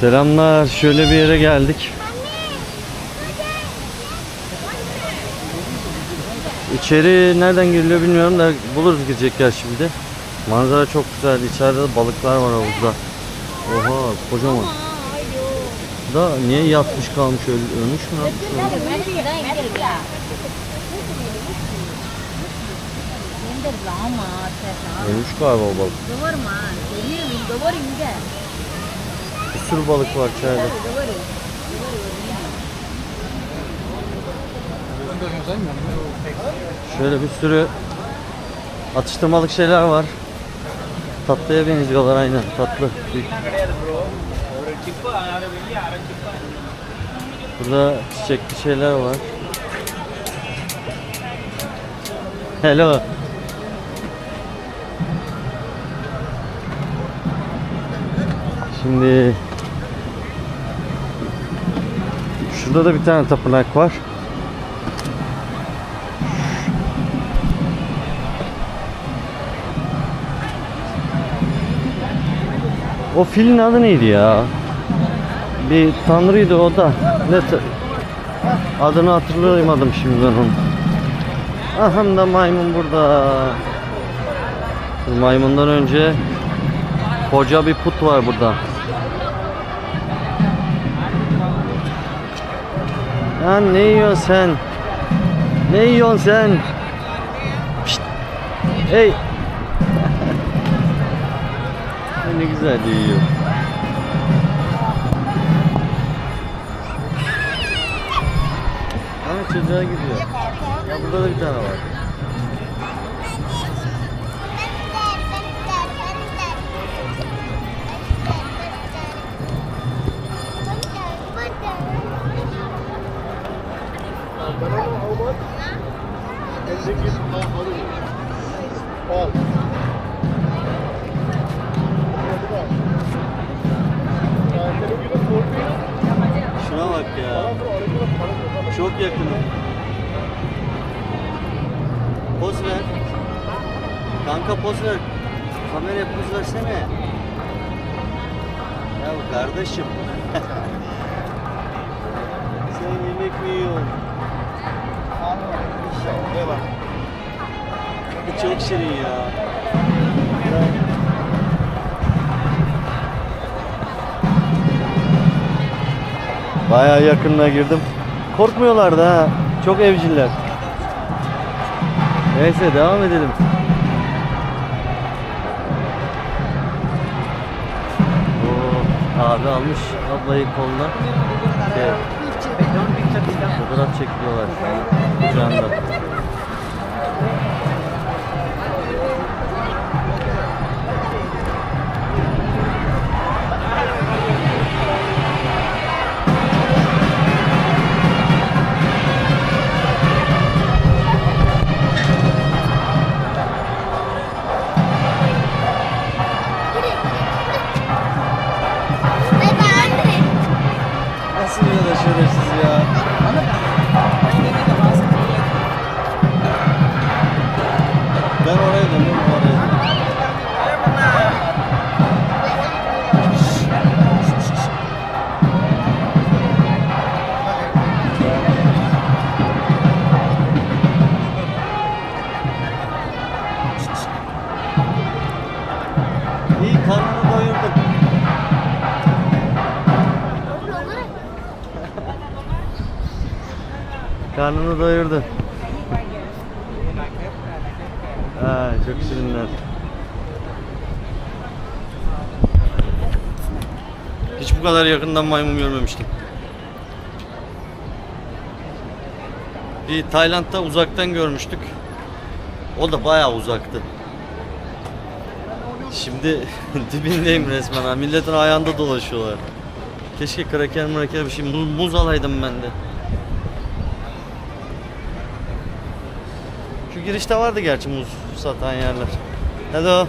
Selamlar. Şöyle bir yere geldik. İçeri nereden giriliyor bilmiyorum da buluruz girecekler şimdi. Manzara çok güzel. İçeride de balıklar var havuzda. Oha kocaman. Da niye yatmış kalmış öl ölmüş mü? Ölmüş galiba o balık. Sürü balık var içeride. Şöyle bir sürü atıştırmalık şeyler var. Tatlıya benziyorlar aynen. Tatlı. Burada çiçekli şeyler var. Hello. Şimdi şurada da bir tane tapınak var. O filin adı neydi ya? Bir tanrıydı o da. Ne Adını hatırlayamadım şimdi ben onu. Aham da maymun burada. Maymundan önce koca bir put var burada. Ya ne yiyorsun sen? Ne yiyorsun sen? Pişt. Hey. ne güzel yiyor. Ha çocuğa gidiyor. Ya burada da bir tane var. Ya. Çok yakınım. Poz ver. Kanka poz ver. Kameraya poz versene. Ya kardeşim. Sen yemek mi yiyorsun? Çok şirin ya. Bayağı yakınına girdim. Korkmuyorlardı ha. Çok evciller. Neyse devam edelim. Oo, abi almış ablayı koluna. Şey, fotoğraf çekiyorlar şu an kucağında. Hiç bu kadar yakından maymun görmemiştim. Bir Tayland'da uzaktan görmüştük. O da bayağı uzaktı. Şimdi dibindeyim resmen ha. Milletin ayağında dolaşıyorlar. Keşke kraker mraker bir şey muz, muz alaydım ben de. Şu girişte vardı gerçi muz satan yerler. Hello.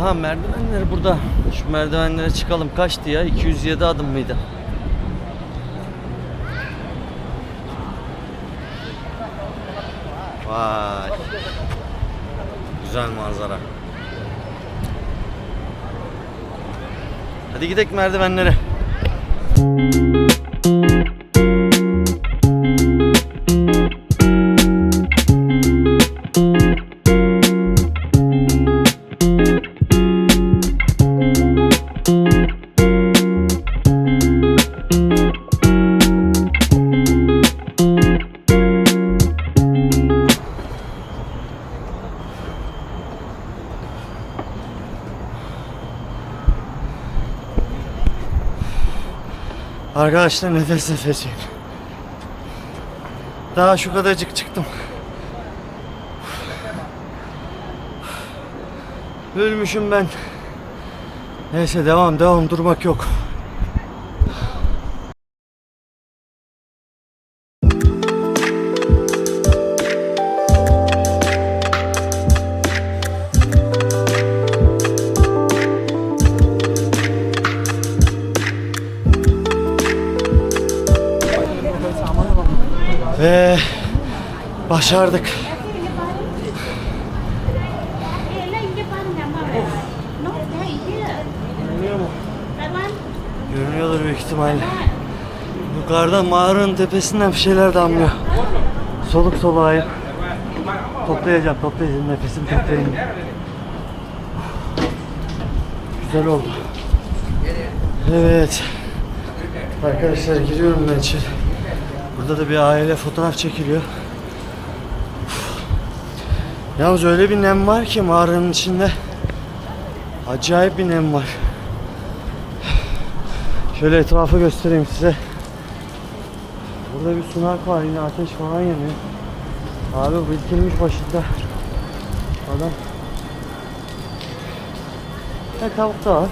Aha merdivenleri burada. Şu merdivenlere çıkalım. Kaçtı ya? 207 adım mıydı? Vay. güzel manzara. Hadi gidelim merdivenlere. Arkadaşlar nefes nefeseyim. Daha şu kadarcık çıktım. Ölmüşüm ben. Neyse devam devam durmak yok. Ban Görünüyordur büyük ihtimalle. Yukarıdan mağaranın tepesinden bir şeyler damlıyor. Soluk soluğa Toplayacağım, toplayacağım. Nefesimi toplayayım. Güzel oldu. Evet. Arkadaşlar giriyorum ben içeri. Burada da bir aile fotoğraf çekiliyor. Yalnız öyle bir nem var ki mağaranın içinde. Acayip bir nem var. Şöyle etrafı göstereyim size. Burada bir sunak var yine ateş falan yanıyor. Abi bitirmiş başında. Adam. E tavuk da var.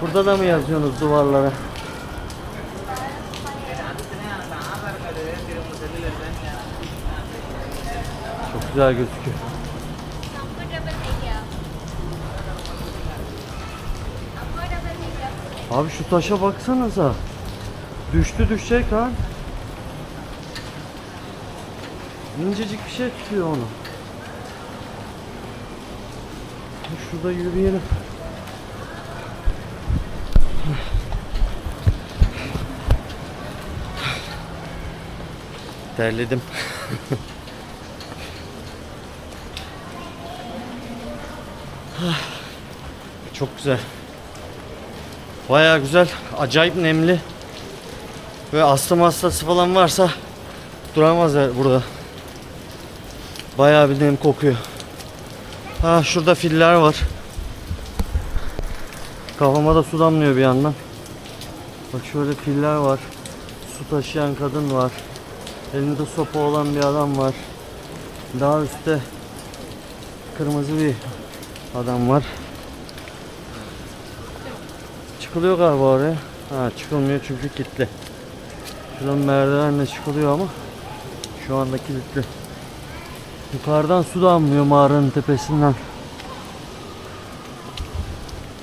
Burada da mı yazıyorsunuz duvarlara? Güzel gözüküyor. Abi şu taşa baksanıza. Düştü düşecek ha. İncecik bir şey tutuyor onu. Şurada yürüyelim. Terledim. Çok güzel. Baya güzel. Acayip nemli. Ve astım hastası falan varsa duramazlar burada. Bayağı bir nem kokuyor. Ha şurada filler var. Kafama da su damlıyor bir yandan. Bak şöyle filler var. Su taşıyan kadın var. Elinde sopa olan bir adam var. Daha üstte kırmızı bir adam var. Çıkılıyor galiba oraya. Ha çıkılmıyor çünkü kilitli. Şuradan merdivenle çıkılıyor ama şu anda kilitli. Yukarıdan su damlıyor mağaranın tepesinden.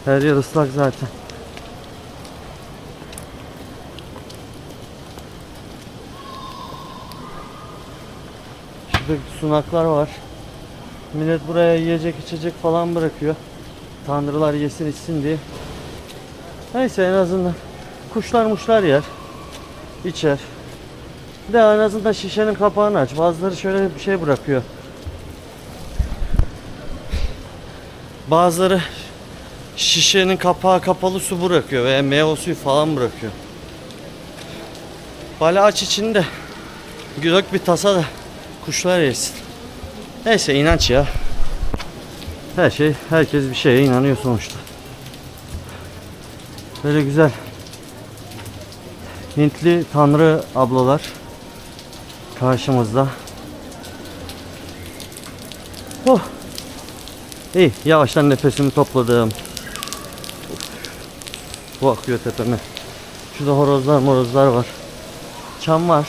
Her yer ıslak zaten. Şurada sunaklar var. Millet buraya yiyecek içecek falan bırakıyor. Tanrılar yesin içsin diye. Neyse en azından kuşlar muşlar yer. içer. De en azından şişenin kapağını aç. Bazıları şöyle bir şey bırakıyor. Bazıları şişenin kapağı kapalı su bırakıyor veya meyve suyu falan bırakıyor. Bala aç içinde. Gök bir tasa da kuşlar yesin. Neyse inanç ya. Her şey, herkes bir şeye inanıyor sonuçta. Böyle güzel. Hintli tanrı ablalar karşımızda. Oh. İyi, yavaştan nefesimi topladım. Bu akıyor tepeme. Şurada horozlar morozlar var. Çam var.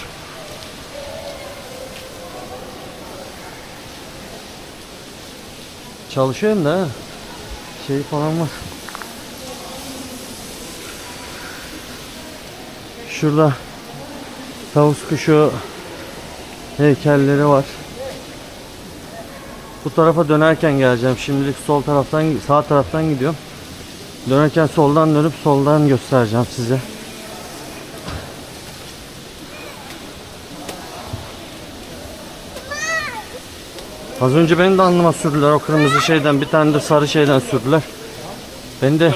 Çalışıyorum da. Şey falan var. Şurada tavus kuşu heykelleri var. Bu tarafa dönerken geleceğim. Şimdilik sol taraftan sağ taraftan gidiyorum. Dönerken soldan dönüp soldan göstereceğim size. Az önce beni de alnıma sürdüler o kırmızı şeyden bir tane de sarı şeyden sürdüler. Beni de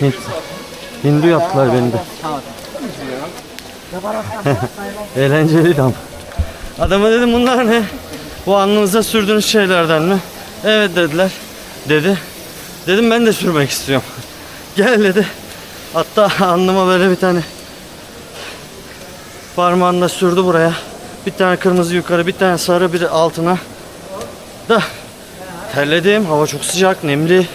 Hint, Hindu yaptılar beni de. Eğlenceliydi ama. Adama dedim bunlar ne? Bu alnınıza sürdüğünüz şeylerden mi? Evet dediler. Dedi. Dedim ben de sürmek istiyorum. Gel dedi. Hatta alnıma böyle bir tane parmağında sürdü buraya. Bir tane kırmızı yukarı, bir tane sarı, bir altına. Da terledim. Hava çok sıcak, nemli.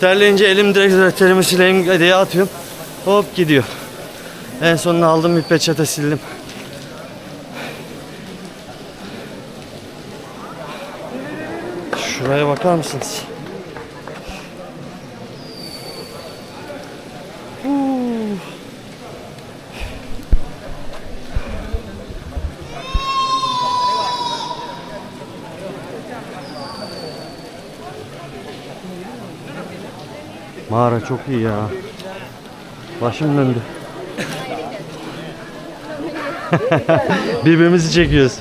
Terleyince elim direkt terimi sileyim diye atıyorum. Hop gidiyor. En sonunda aldım bir peçete sildim. Şuraya bakar mısınız? Mağara çok iyi ya. Başım döndü. Birbirimizi çekiyoruz.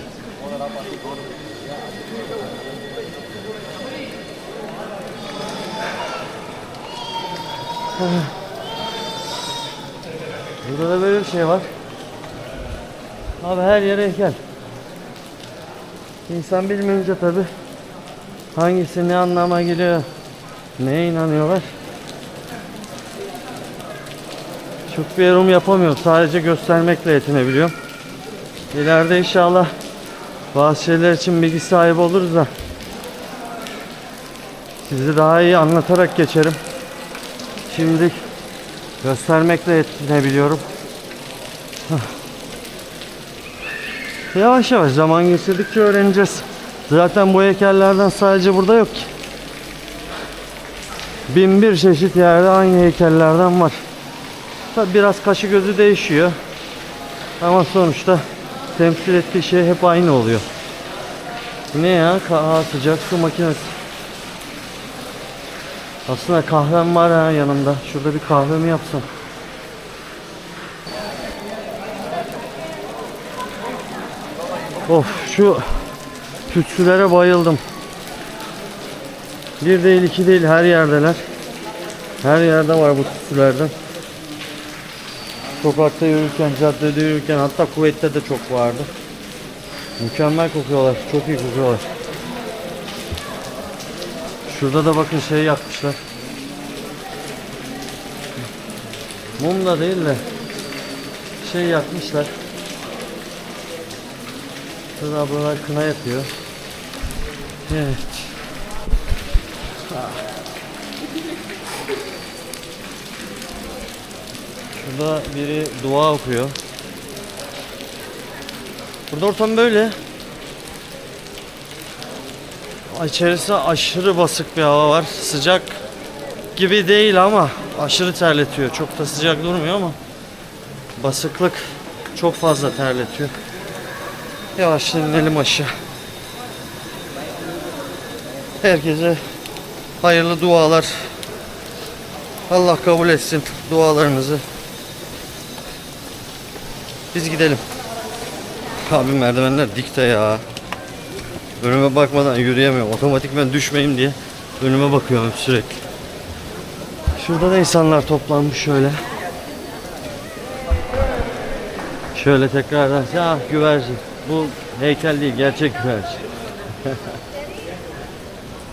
Burada da böyle bir şey var. Abi her yere heykel. İnsan bilmeyince tabi hangisi ne anlama geliyor, neye inanıyorlar. Çok bir yorum yapamıyorum. Sadece göstermekle yetinebiliyorum. İleride inşallah bazı şeyler için bilgi sahibi oluruz da sizi daha iyi anlatarak geçerim. Şimdi göstermekle yetinebiliyorum. Yavaş yavaş zaman geçirdikçe öğreneceğiz. Zaten bu heykellerden sadece burada yok ki. Bin bir çeşit yerde aynı heykellerden var. Tabi biraz kaşı gözü değişiyor. Ama sonuçta temsil ettiği şey hep aynı oluyor. Ne ya? Ka sıcak su makinesi. Aslında kahvem var ha yanımda. Şurada bir kahve mi yapsam? Of şu tütsülere bayıldım. Bir değil iki değil her yerdeler. Her yerde var bu tütsülerden. Sokakta yürürken, caddede yürürken hatta kuvvette de çok vardı. Mükemmel kokuyorlar. Çok iyi kokuyorlar. Şurada da bakın şey yakmışlar. Mum da değil de şey yakmışlar. Şurada ablalar kına yapıyor. Evet. Şurada biri dua okuyor. Burada ortam böyle. İçerisi aşırı basık bir hava var. Sıcak gibi değil ama aşırı terletiyor. Çok da sıcak durmuyor ama basıklık çok fazla terletiyor. Yavaş inelim aşağı. Herkese hayırlı dualar. Allah kabul etsin dualarınızı. Biz gidelim. Abi merdivenler dikte ya. Önüme bakmadan yürüyemiyorum. Otomatikmen düşmeyeyim diye önüme bakıyorum sürekli. Şurada da insanlar toplanmış şöyle. Şöyle tekrardan ah güvercin. Bu heykel değil gerçek güvercin.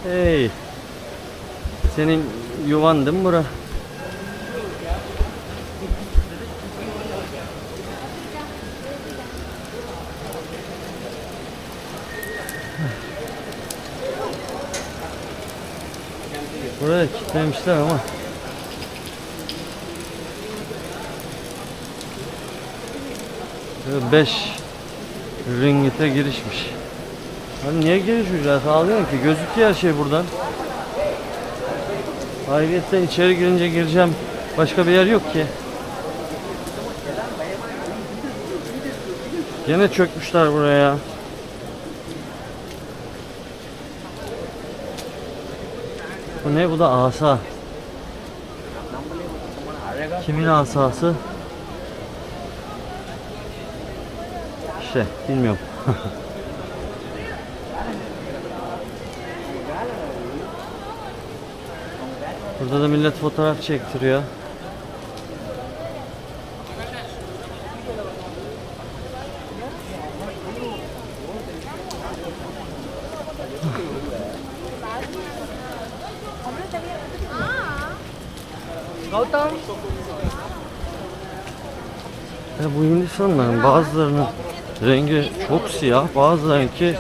hey. Senin yuvan değil mi bura? Buraya kilitlemişler ama. Böyle 5 ringite girişmiş. Hani niye giriş ücreti alıyorsun ki? Gözüküyor her şey buradan. Ayrıca içeri girince gireceğim. Başka bir yer yok ki. Gene çökmüşler buraya Bu ne? Bu da asa. Kimin asası? İşte bilmiyorum. Burada da millet fotoğraf çektiriyor. Ya bu Hindistanların bazılarının rengi çok siyah, bazılarınki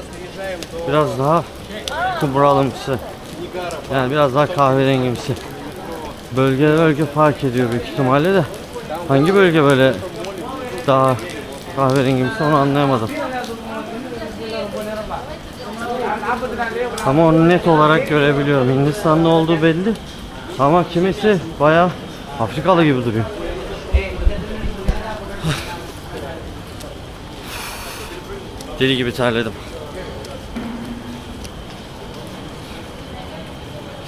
biraz daha kumralımsı. Yani biraz daha kahverengimsi. Bölge bölge fark ediyor büyük ihtimalle de. Hangi bölge böyle daha kahverengimsi onu anlayamadım. Ama onu net olarak görebiliyorum. Hindistanlı olduğu belli. Ama kimisi bayağı Afrikalı gibi duruyor. Deli gibi terledim.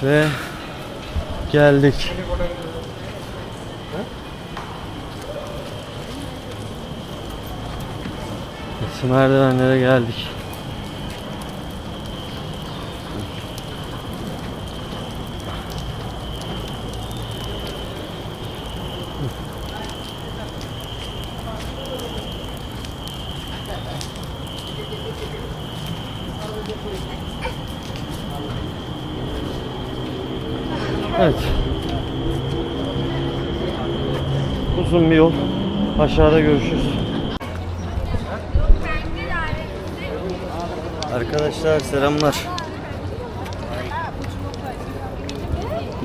Ve geldik. Merdivenlere geldik. Evet. Uzun bir yol. Aşağıda görüşürüz. Arkadaşlar selamlar.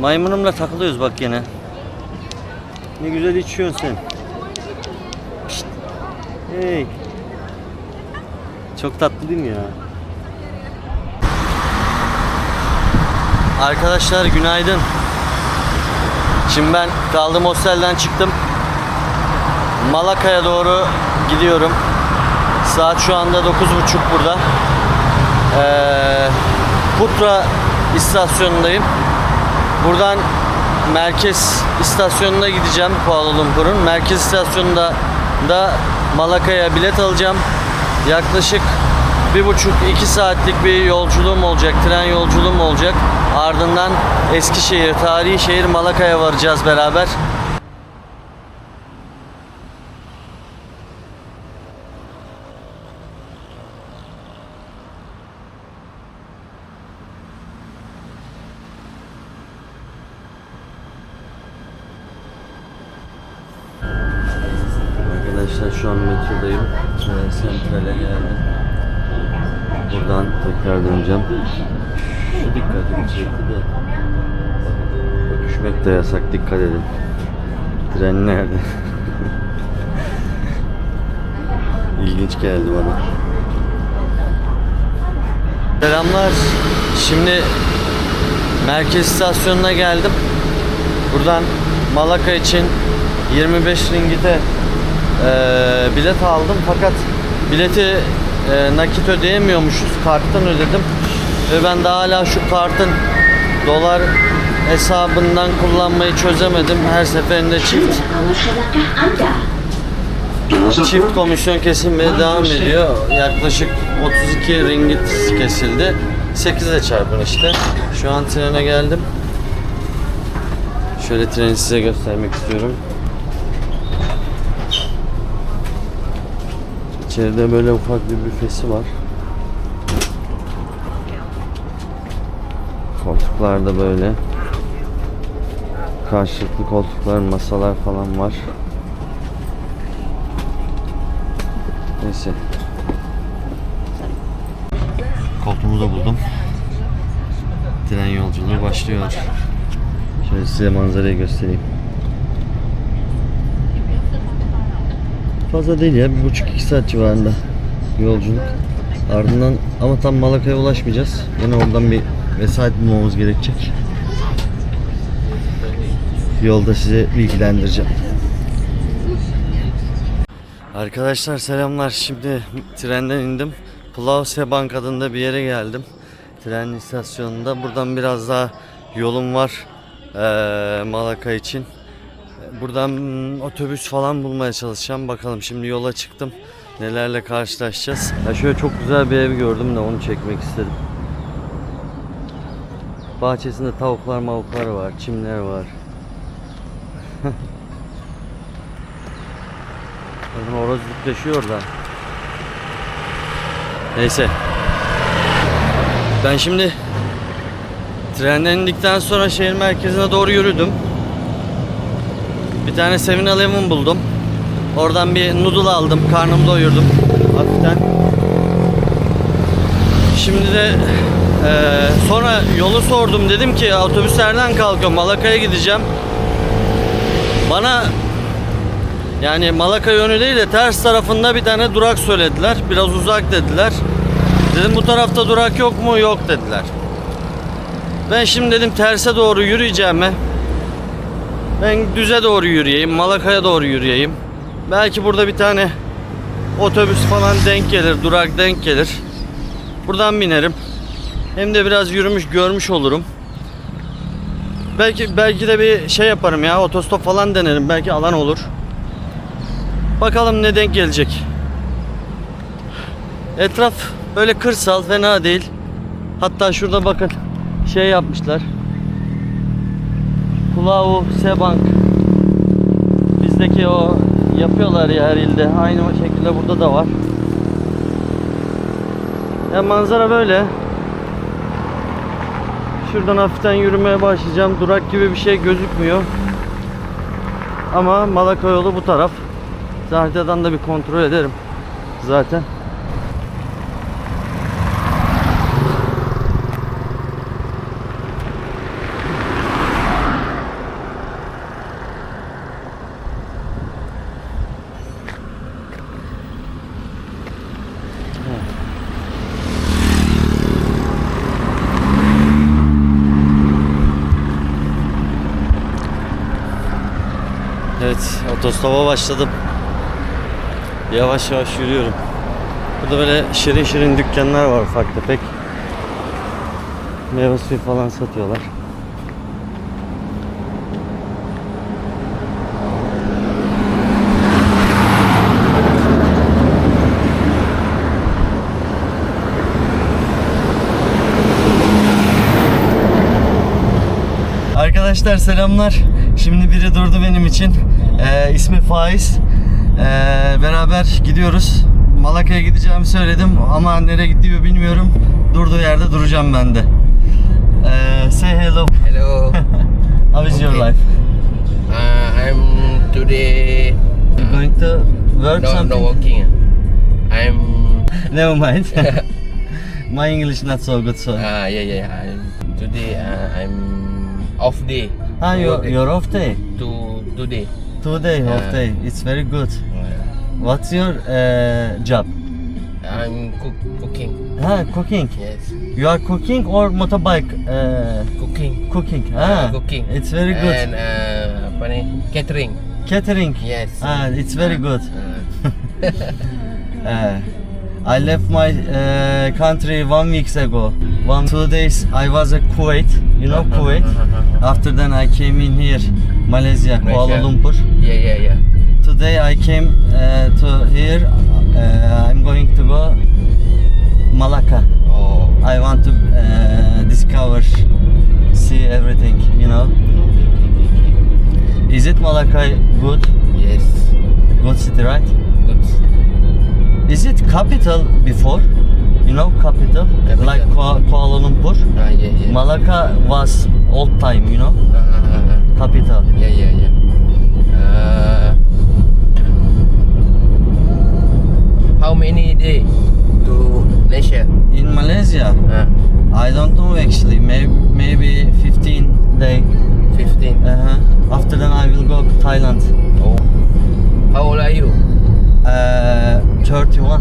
Maymunumla takılıyoruz bak yine. Ne güzel içiyorsun sen. Pişt. Hey. Çok tatlı değil mi ya? Arkadaşlar günaydın. Şimdi ben kaldığım hostelden çıktım. Malaka'ya doğru gidiyorum. Saat şu anda 9.30 burada. Ee, Putra istasyonundayım. Buradan merkez istasyonuna gideceğim Kuala Lumpur'un. Merkez istasyonunda da Malaka'ya bilet alacağım. Yaklaşık bir buçuk iki saatlik bir yolculuğum olacak. Tren yolculuğum olacak. Ardından Eskişehir, tarihi şehir Malaka'ya varacağız beraber. Arkadaşlar şu an metrodayım. Ve Central'e geldim. Buradan tekrar döneceğim. Şu dikkatimi çekti de. Düşmek de yasak dikkat edin. Tren nerede? İlginç geldi bana. Selamlar. Şimdi merkez istasyonuna geldim. Buradan Malaka için 25 ringite eee, bilet aldım fakat bileti eee, nakit ödeyemiyormuşuz. Karttan ödedim. Ve ben daha hala şu kartın dolar hesabından kullanmayı çözemedim. Her seferinde çift çift komisyon kesilmeye devam ediyor. Yaklaşık 32 ringgit kesildi. 8'e çarpın işte. Şu an trene geldim. Şöyle treni size göstermek istiyorum. İçeride böyle ufak bir büfesi var. Koltuklar da böyle. Karşılıklı koltuklar, masalar falan var. Neyse. Koltuğumu da buldum. Tren yolculuğu başlıyor. Şöyle size manzarayı göstereyim. Fazla değil ya. Bir buçuk iki saat civarında yolculuk. Ardından ama tam Malaka'ya ulaşmayacağız. Yine oradan bir vesayet bulmamız gerekecek. Yolda size bilgilendireceğim. Arkadaşlar selamlar. Şimdi trenden indim. Plavse Bank adında bir yere geldim. Tren istasyonunda. Buradan biraz daha yolum var. eee, Malaka için. Buradan otobüs falan bulmaya çalışacağım. Bakalım şimdi yola çıktım. Nelerle karşılaşacağız. Ya şöyle çok güzel bir ev gördüm de onu çekmek istedim. Bahçesinde tavuklar mavuklar var, çimler var. Bakın horoz dikleşiyor da. Neyse. Ben şimdi trenden indikten sonra şehir merkezine doğru yürüdüm. Bir tane 7-Eleven buldum. Oradan bir noodle aldım. Karnımı doyurdum. Hafiften. Şimdi de eee, sonra yolu sordum. Dedim ki otobüs nereden kalkıyor? Malaka'ya gideceğim. Bana yani Malaka yönü değil de ters tarafında bir tane durak söylediler. Biraz uzak dediler. Dedim bu tarafta durak yok mu? Yok dediler. Ben şimdi dedim terse doğru yürüyeceğime ben düze doğru yürüyeyim, Malaka'ya doğru yürüyeyim. Belki burada bir tane otobüs falan denk gelir, durak denk gelir. Buradan binerim. Hem de biraz yürümüş görmüş olurum. Belki belki de bir şey yaparım ya, otostop falan denerim. Belki alan olur. Bakalım ne denk gelecek. Etraf böyle kırsal, fena değil. Hatta şurada bakın şey yapmışlar. Kulavu Sebank. Bizdeki o yapıyorlar ya her ilde. Aynı şekilde burada da var. Ya manzara böyle. Şuradan hafiften yürümeye başlayacağım. Durak gibi bir şey gözükmüyor. Ama Malaka yolu bu taraf. Haritadan da bir kontrol ederim zaten Evet, otostopa başladım. Yavaş yavaş yürüyorum. Burada böyle şirin şirin dükkanlar var ufak tefek. Meyve suyu falan satıyorlar. Arkadaşlar selamlar. Şimdi biri durdu benim için. Ee, ismi Faiz. Ee, beraber gidiyoruz. Malaka'ya gideceğimi söyledim ama nereye gidiyor bilmiyorum. Durduğu yerde duracağım ben de. Ee, say hello. Hello. How is your Okay. life? Uh, I'm today. You going to work No, something? no working. I'm. Never mind. My English not so good so. Uh, yeah, yeah. I'm, today uh, I'm off day. Ah, to your, work. your off day. To today. Two day off Uh, day. It's very good. Uh, What's your uh, job? I'm cook, cooking. Ah, cooking. Yes, You are cooking or motorbike? Uh, cooking. cooking. Uh, Ah, cooking. It's very good. And uh, apa ni? Catering. Catering. Yes. Ah, it's very good. Uh, I left my uh, country one weeks ago. One two days I was at Kuwait. You know Kuwait. After then I came in here, Malaysia, Kuala. Lumpur. Yeah, yeah, yeah. Today I came uh, to here. Uh, I'm going to go Malacca. Oh. I want to uh, discover, see everything. You know. Is it Malacca good? Yes. Good city, right? Good. Is it capital before? You know capital, Capital. like Kua- Kuala Lumpur. Ah, yeah, yeah. Malacca was old time, you know, Uh, uh, uh, uh. capital. Yeah, yeah, yeah. Uh, how many day to Malaysia? In Malaysia, Uh, I don't know actually. Maybe maybe 15 day. 15. Uh-huh. After then, I will go to Thailand. Oh. How old are you? Uh, 31.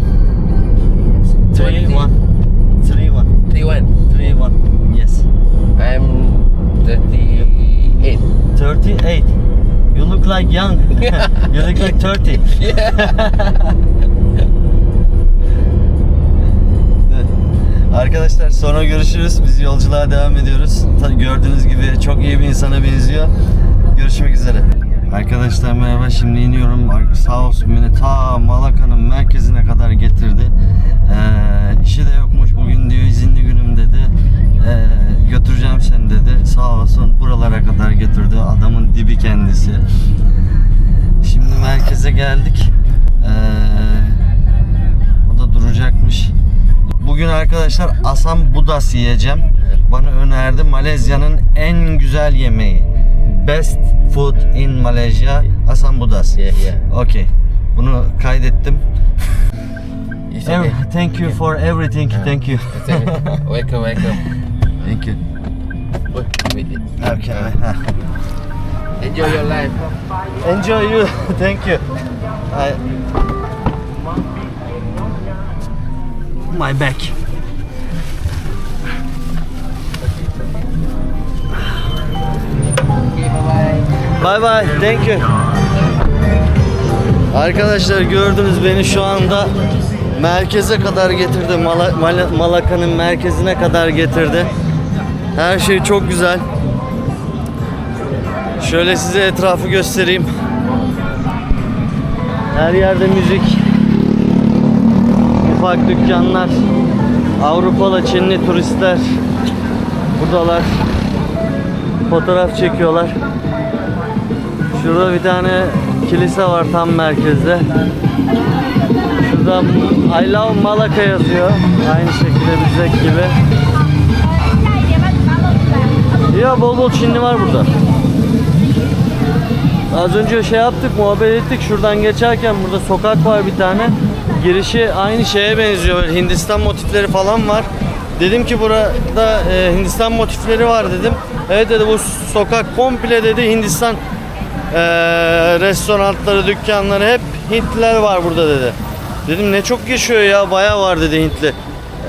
3 Twenty. 1. 3 1. 31. Yes. I'm 38. 38. You look like young. you look like 30. Arkadaşlar sonra görüşürüz. Biz yolculuğa devam ediyoruz. Gördüğünüz gibi çok iyi bir insana benziyor. Görüşmek üzere. Arkadaşlar merhaba. Şimdi iniyorum. Sağ olsun beni ta Malaka'nın merkezine kadar getirdi. Ee, işi de yokmuş bugün diyor izinli günüm dedi. Ee, götüreceğim seni dedi. Sağ olsun buralara kadar götürdü. Adamın dibi kendisi. Şimdi merkeze geldik. Ee, o da duracakmış. Bugün arkadaşlar asam budas yiyeceğim. Bana önerdi Malezya'nın en güzel yemeği. Best food in Malaysia asam budas. Yeah, yeah. Okay. Bunu kaydettim. Okay. Thank you for everything. Thank you. Welcome, welcome. Thank you. Okay. Enjoy your life. Enjoy you. Thank you. I... My back. Okay, bye bye. Bye bye. Thank you. Arkadaşlar gördünüz beni şu anda merkeze kadar getirdi. Mala- Mala- Malaka'nın merkezine kadar getirdi. Her şey çok güzel. Şöyle size etrafı göstereyim. Her yerde müzik. Ufak dükkanlar. Avrupalı, Çinli turistler buradalar. Fotoğraf çekiyorlar. Şurada bir tane kilise var tam merkezde. Şurada I love Malaka yazıyor. Aynı şekilde bizdeki gibi. Ya bol bol Çinli var burada. Az önce şey yaptık, muhabbet ettik. Şuradan geçerken burada sokak var bir tane. Girişi aynı şeye benziyor. Böyle Hindistan motifleri falan var. Dedim ki burada e, Hindistan motifleri var dedim. Evet dedi bu sokak komple dedi Hindistan e, restoranları, dükkanları hep Hintliler var burada dedi. Dedim ne çok yaşıyor ya bayağı var dedi Hintli.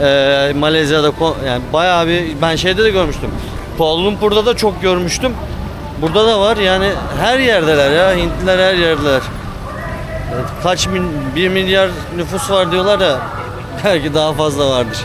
E, Malezya'da yani bayağı bir ben şeyde de görmüştüm. Kuala Lumpur'da da çok görmüştüm. Burada da var yani her yerdeler ya Hintliler her yerdeler. Kaç bin, 1 milyar nüfus var diyorlar ya belki daha fazla vardır.